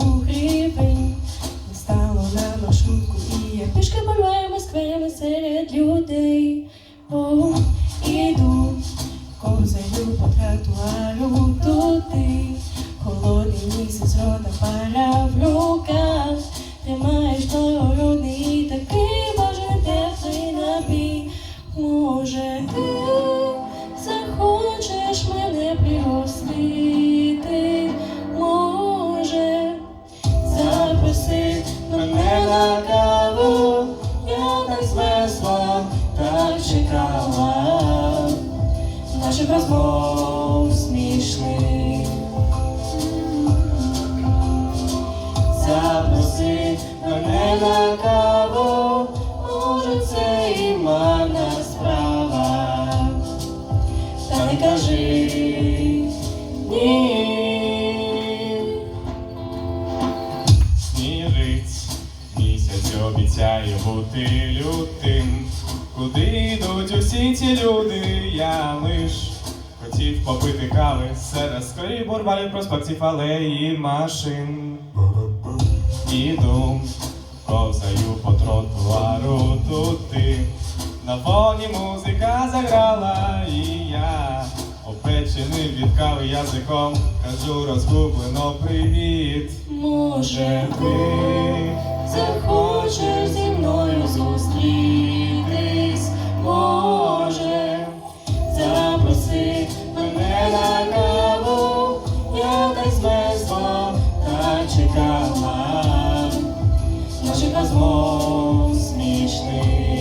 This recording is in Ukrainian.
суму гривень Не стало на маршрутку і я пішки порваємо скверями серед людей. О, іду, ковзаю по тротуару туди каву, я так змесла, так чекала наших розмов смішних. Запроси мене на каву, может, це и мана справа, та не кажи ні. Снірить. Обіцяє бути лютим. Куди йдуть усі ці люди, я лиш хотів попити кави серед скорі бурбалів, проспектів алеї машин. Іду, ковзаю по тротуару тут. На фоні музика заграла, і я опечений від кави язиком, кажу розгублено привіт. Може, Ти захочеш зі мною зустрітись, Боже, запроси мене на каву, та чекала, ножика змов смішний.